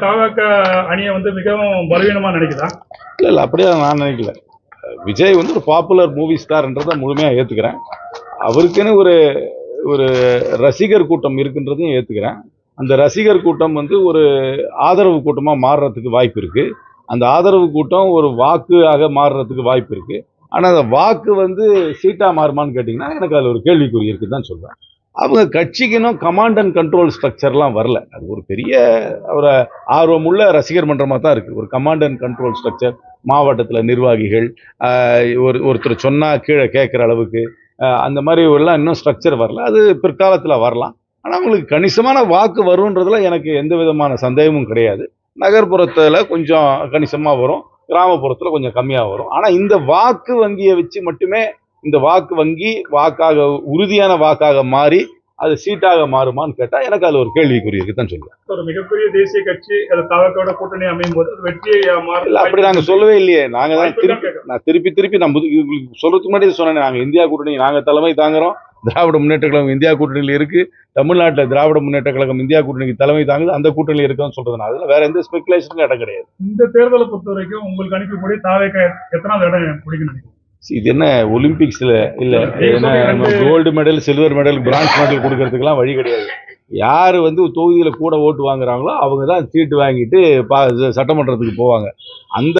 தவக அணியை வந்து மிகவும் பலவீனமா நினைக்குதா? இல்லை இல்லை அப்படியே நான் நினைக்கல. விஜய் வந்து ஒரு பாப்புலர் மூவி ஸ்டார்ன்றதை முழுமையாக ஏற்றுக்கிறேன் அவருக்குன்னு ஒரு ஒரு ரசிகர் கூட்டம் இருக்குன்றதையும் ஏற்றுக்கிறேன் அந்த ரசிகர் கூட்டம் வந்து ஒரு ஆதரவு கூட்டமாக மாறுறதுக்கு வாய்ப்பு இருக்குது அந்த ஆதரவு கூட்டம் ஒரு வாக்காக மாறுறதுக்கு வாய்ப்பு இருக்குது ஆனால் அந்த வாக்கு வந்து சீட்டாக மாறுமான்னு கேட்டிங்கன்னா எனக்கு அதில் ஒரு கேள்விக்குறி இருக்குன்னு தான் அவங்க கட்சிக்கினும் கமாண்ட் அண்ட் கண்ட்ரோல் ஸ்ட்ரக்சர்லாம் வரல. அது ஒரு பெரிய ஒரு ஆர்வமுள்ள ரசிகர் மன்றமாக தான் இருக்குது ஒரு கமாண்ட் அண்ட் கண்ட்ரோல் ஸ்ட்ரக்சர் மாவட்டத்தில் நிர்வாகிகள் ஒரு ஒருத்தர் சொன்னால் கீழே கேட்குற அளவுக்கு அந்த மாதிரி எல்லாம் இன்னும் ஸ்ட்ரக்சர் வரல. அது பிற்காலத்தில் வரலாம். ஆனால் அவங்களுக்கு கணிசமான வாக்கு வரும்ன்றதுல எனக்கு எந்த விதமான சந்தேகமும் கிடையாது. நகர்ப்புறத்தில் கொஞ்சம் கணிசமாக வரும். கிராமப்புறத்தில் கொஞ்சம் கம்மியாக வரும். ஆனால் இந்த வாக்கு வங்கியை வச்சு மட்டுமே இந்த வாக்கு வங்கி வாக்காக உறுதியான வாக்காக மாறி அது சீட்டாக மாறுமான்னு கேட்டால் எனக்கு அதில் ஒரு கேள்விக்குறி இருக்குதான் சொல்லுவேன். ஒரு மிகப்பெரிய தேசிய கட்சி அது தவக்கோட கூட்டணி அமையும் போது அது வெற்றியை இல்லை அப்படி நாங்கள் சொல்லவே இல்லையே. நாங்கள் தான் திருப்பி. நான் திருப்பி திருப்பி நான் உங்களுக்கு சொல்றதுக்கு முன்னாடி சொன்னேன் நாங்கள் இந்தியா கூட்டணி நாங்கள் தலைமை தாங்குறோம். திராவிட முன்னேற்ற கழகம் இந்தியா கூட்டணியில் இருக்கு. தமிழ்நாட்டில் திராவிட முன்னேற்ற கழகம் இந்தியா கூட்டணிக்கு தலைமை தாங்குது. அந்த கூட்டணியில் இருக்குன்னு சொல்றது நான் அதில் வேற எந்த ஸ்பெகுலேஷனுக்கும் இடம் கிடையாது. இந்த தேர்தலை பொறுத்த வரைக்கும் உங்களுக்கு அனுப்பக்கூடிய தாவேக்க எத்தனாவது இடம் நினைக்கிறீங்க? இது என்ன ஒலிம்பிக்ஸ்ல? இல்ல என்ன gold medal silver medal bronze medal கொடுக்கறதுக்கெல்லாம் வழி கிடையாது. யார் வந்து தொகுதியில் கூட ஓட்டு வாங்குறாங்களோ அவங்க தான் சீட்டு வாங்கிட்டு பா சட்டமன்றத்துக்கு போவாங்க. அந்த